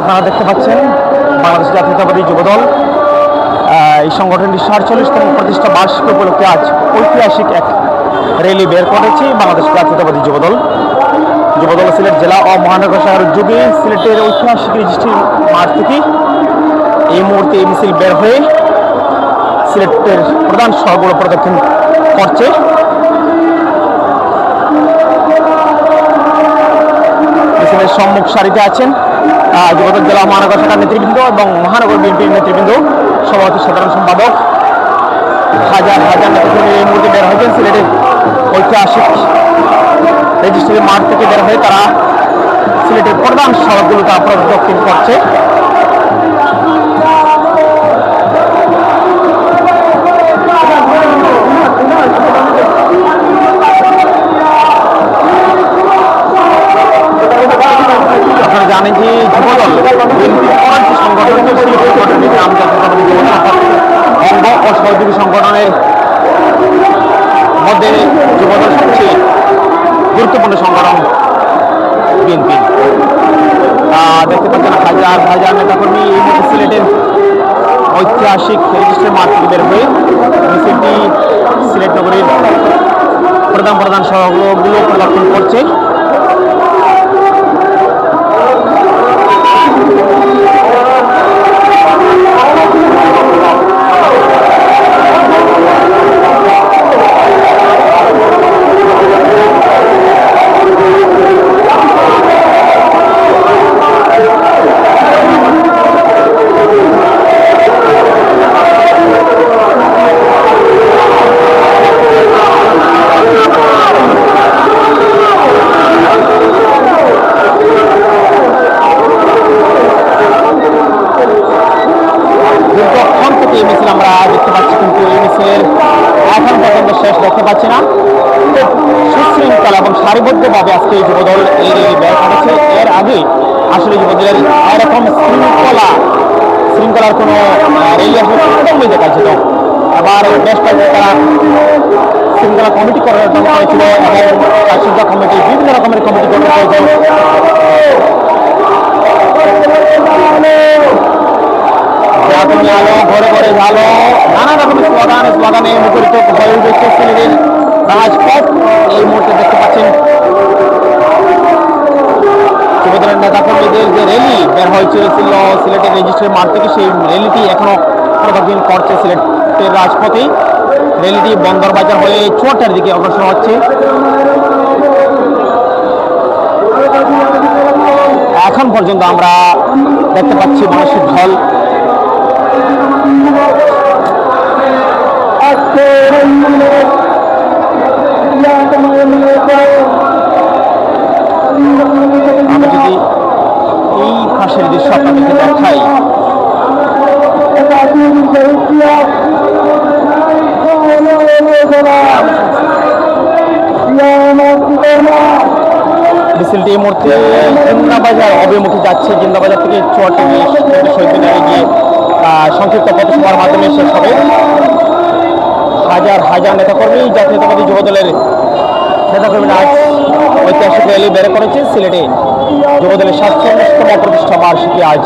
আপনারা দেখতে পাচ্ছেন বাংলাদেশ জাতীয়তাবাদী যুবদল। এই সংগঠনটি সাতচল্লিশতম প্রতিষ্ঠা বার্ষিকী উপলক্ষে আজ ঐতিহাসিক এক র্যালি বের করেছে বাংলাদেশ জাতীয়তাবাদী যুবদল। যুবদল সিলেট জেলা ও মহানগর শহরের যুগে সিলেটের ঐতিহাসিক রেজিস্ট্রি মাঠ থেকে এই মুহূর্তে এই মিছিল বের হয়ে সিলেটের প্রধান সড়কগুলো প্রদক্ষিণ করছে। সম্মুখ সারিতে আছেন যুবদল জেলা মহানগর শাখার নেতৃবৃন্দ এবং মহানগর বিএনপির নেতৃবৃন্দ, সভাপতি সাধারণ সম্পাদক হাজার হাজার নেতৃবৃন্দ এই মুহূর্তে বের হয়েছেন সিলেটের ঐতিহাসিক রেজিস্ট্রি মাঠ থেকে বের হয়ে তারা সিলেটের প্রধান সড়কগুলো তারা প্রদক্ষিণ করছে। সংগঠনের গুরুত্বপূর্ণ সংগঠন। বিএনপি। দেখতে পাচ্ছেন হাজার হাজার নেতাকর্মী সিলেটের ঐতিহাসিক রেজিস্ট্রি মাঠ থেকে বের হয়ে মিছিলটি সিলেট নগরীর প্রধান প্রধান সড়কগুলো প্রদর্শন করছে। আমরা দেখতে পাচ্ছি কিন্তু মিছিলের এখন পর্যন্ত শেষ দেখতে পাচ্ছি না। সুশৃঙ্খলা এবং সারিবদ্ধভাবে আজকে এই যুবদল এই বের করেছে। এর আগে আসলে যুবদলের এরকম শৃঙ্খলা, শৃঙ্খলার কোনো রেলি দেখা যেত আবার বেশ কয়েকটি তারা শৃঙ্খলা কমিটি করার জন্য হয়েছিল এবং শৃঙ্খলা কমিটি, বিভিন্ন রকমের কমিটি করতে হয়েছে জাগরণী আলো ঘরে ঘরে ঝালো নানা রকমের স্লোগান স্লোগানে মুখরিত হয়ে উঠেছে সিলেটের রাজপথ এই মুহূর্তে দেখতে পাচ্ছেন। যুবদলের নেতাকর্মীদের যে র্যালি বের হয়েছিল সিলেটের রেজিস্ট্রি মাঠ থেকে সেই র্যালিটি এখনও প্রদক্ষিণ করছে সিলেটের রাজপথে। র্যালিটি বন্দর বাজার হয়ে চুয়াটার দিকে অগ্রসর হচ্ছে। এখন পর্যন্ত আমরা দেখতে পাচ্ছি মানুষের ঢল। পাশের দৃশ্য আপনাদেরকে দেখাই। মিছিলটি এই মুহূর্তে জিন্দাবাজার অভিমুখে যাচ্ছে। জিন্দাবাজার থেকে চুয়াটে শহীদ মিনারে গিয়ে সংক্ষিপ্ত পথসভার মাধ্যমে শেষ হবে। হাজার হাজার নেতাকর্মী, জাতীয়তাবাদী যুবদলের নেতাকর্মীরা আজ ঐতিহাসিক র্যালি বের করেছে সিলেটে। যুবদলের সাতচল্লিশতম প্রতিষ্ঠা বার্ষিকী আজ